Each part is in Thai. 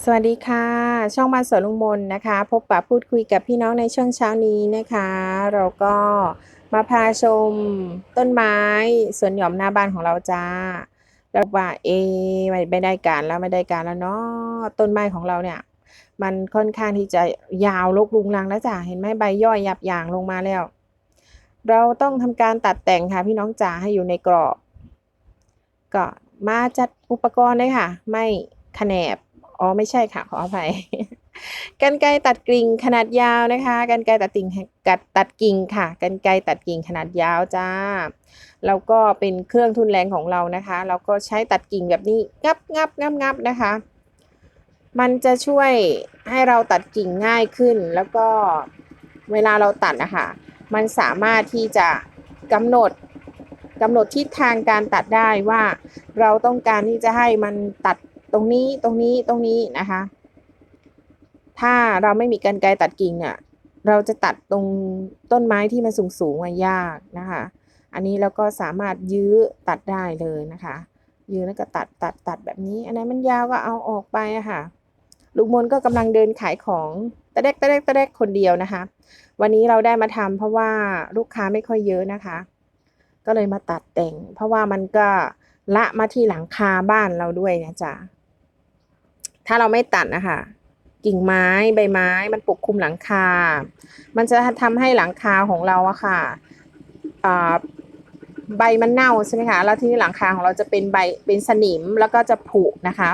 สวัสดีค่ะ ช่องมานสวนลุงมนนะคะ พบปะพูดคุยกับพี่น้องในช่วงเช้านี้นะคะ เราก็มาพาชมต้นไม้สวนหย่อมหน้าบ้านของเราจ้าแล้วว่าเอไม่ได้การแล้วไม่ได้การแล้วเนาะต้นไม้ของเราเนี่ย มันค่อนข้างที่จะยาวลกลุงลังแล้วจ้ะเห็นไหมใบย่อยยับยางลงมาแล้ว เราต้องทำการตัดแต่งค่ะพี่น้องจ๋าให้อยู่ในกรอบ ก็มาจัดอุปกรณ์เลยค่ะ ไม่ขแหนบ อ๋อไม่ใช่ค่ะ ขออภัยกันไกรตัดกิ่งขนาดยาวนะคะกันไกรตัดกิ่งกัดตัดกิ่งค่ะกันไกรตัดกิ่งขนาดยาวจ้าแล้วก็เป็นเครื่องทุนแรงของเรานะคะเราก็ใช้ตัดกิ่งแบบนี้งับงับงับงับนะคะ มันจะช่วยให้เราตัดกิ่งง่ายขึ้น แล้วก็เวลาเราตัดนะคะมันสามารถที่จะกำหนดกำหนดทิศทางการตัดได้ว่าเราต้องการที่จะให้มันตัด ตรงนี้ตรงนี้ตรงนี้นะคะ ถ้าเราไม่มีกันไกรตัดกิ่งเนี่ยเราจะตัดตรงต้นไม้ที่มันสูงสูงมายากนะคะ อันนี้เราก็สามารถยื้อตัดได้เลยนะคะ ยื้อแล้วก็ตัดตัดตัดแบบนี้ อันนั้นมันยาวก็เอาออกไปะค่ะ ลุงมนก็กำลังเดินขายของตะเด็กตะเด็กตะเด็กคนเดียวนะคะ วันนี้เราได้มาทำเพราะว่าลูกค้าไม่ค่อยเยอะนะคะ ก็เลยมาตัดแต่ง เพราะว่ามันก็ละมาที่หลังคาบ้านเราด้วยนะจ๊ะ ถ้าเราไม่ตัดนะคะกิ่งไม้ใบไม้มันปกคลุมหลังคา มันจะทำให้หลังคาของเราอะค่ะใบมันเน่าใช่ไหมคะ แล้วที่หลังคาของเราจะเป็นใบเป็นสนิมแล้วก็จะผุนะคะ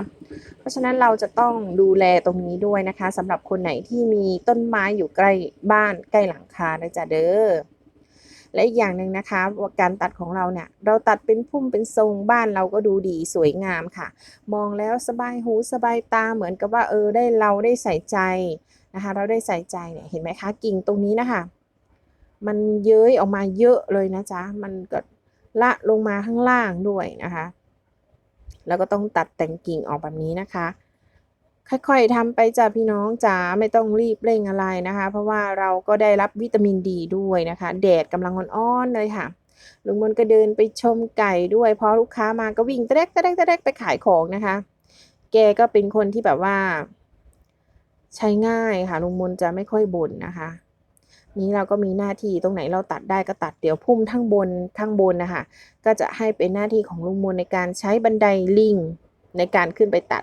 เพราะฉะนั้นเราจะต้องดูแลตรงนี้ด้วยนะคะสำหรับคนไหนที่มีต้นไม้อยู่ใกล้บ้านใกล้หลังคานะจ๊ะเด้อ และอีกอย่างหนึ่งนะคะว่าการตัดของเราเนี่ยเราตัดเป็นพุ่มเป็นทรงบ้านเราก็ดูดีสวยงามค่ะ มองแล้วสบายหูสบายตาเหมือนกับว่าเออได้เราได้ใส่ใจนะคะ เราได้ใส่ใจเนี่ยเห็นไหมคะกิ่งตรงนี้นะคะ มันเย้ยออกมาเยอะเลยนะจ๊ะมันก็ละลงมาข้างล่างด้วยนะคะ แล้วก็ต้องตัดแต่งกิ่งออกแบบนี้นะคะ ค่อยๆทำไปจ้ะพี่น้องจ๋าไม่ต้องรีบเร่งอะไรนะคะ เพราะว่าเราก็ได้รับวิตามินดีด้วยนะคะ แดดกำลังอ่อนๆเลยค่ะลุงมนก็เดินไปชมไก่ด้วยพอลูกค้ามาก็วิ่งตะเด็กตะเด็กตะเด็กไปขายของนะคะ แกก็เป็นคนที่แบบว่า ใช้ง่ายค่ะลุงมนจะไม่ค่อยบ่นนะคะ นี้เราก็มีหน้าที่ตรงไหนเราตัดได้ก็ตัดเดี๋ยวพุ่มทั้งบนข้างบนนะคะก็จะให้เป็นหน้าที่ของลุงมนในการใช้บันไดลิงในการขึ้นไปตัด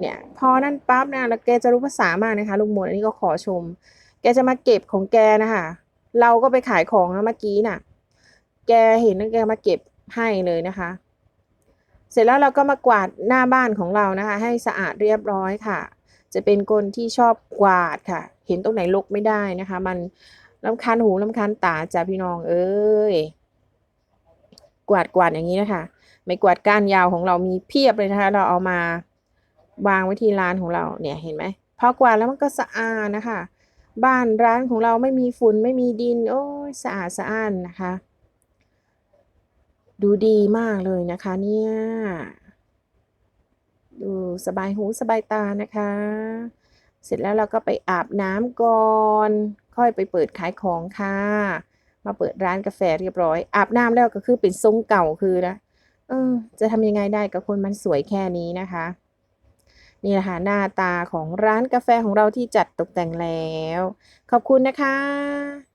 เนี่ยพอนั่นปั๊บนะแล้วแกจะรู้ภาษามากนะคะลุงมนอันนี้ก็ขอชม แกจะมาเก็บของแกนะคะเราก็ไปขายของนะเมื่อกี้น่ะ แกเห็นแล้วแกมาเก็บให้เลยนะคะ เสร็จแล้วเราก็มากวาดหน้าบ้านของเรานะคะ ให้สะอาดเรียบร้อยค่ะ จะเป็นคนที่ชอบกวาดค่ะ เห็นตรงไหนรกไม่ได้นะคะ มันลำคาญหูลำคาญตาจ้ะพี่น้องเอ้ยกวาดกวาดอย่างนี้นะคะ ไม่กวาดก้านยาวของเรามีเพียบเลยนะคะ เราเอามา วางไว้ที่ร้านของเราเนี่ยเห็นไหมพอกวาดแล้วมันก็สะอาดนะคะ บ้านร้านของเราไม่มีฝุ่นไม่มีดิน โอ้ยสะอาดสะอ้านนะคะ ดูดีมากเลยนะคะเนี่ยดูสบายหูสบายตานะคะ เสร็จแล้วเราก็ไปอาบน้ำก่อน ค่อยไปเปิดขายของค่ะ มาเปิดร้านกาแฟเรียบร้อย อาบน้ำแล้วก็คือเป็นทรงเก่าคือนะเออจะทำยังไงได้กับคนมันสวยแค่นี้นะคะ นี่นะคะหน้าตาของร้านกาแฟของเราที่จัดตกแต่งแล้ว ขอบคุณนะคะ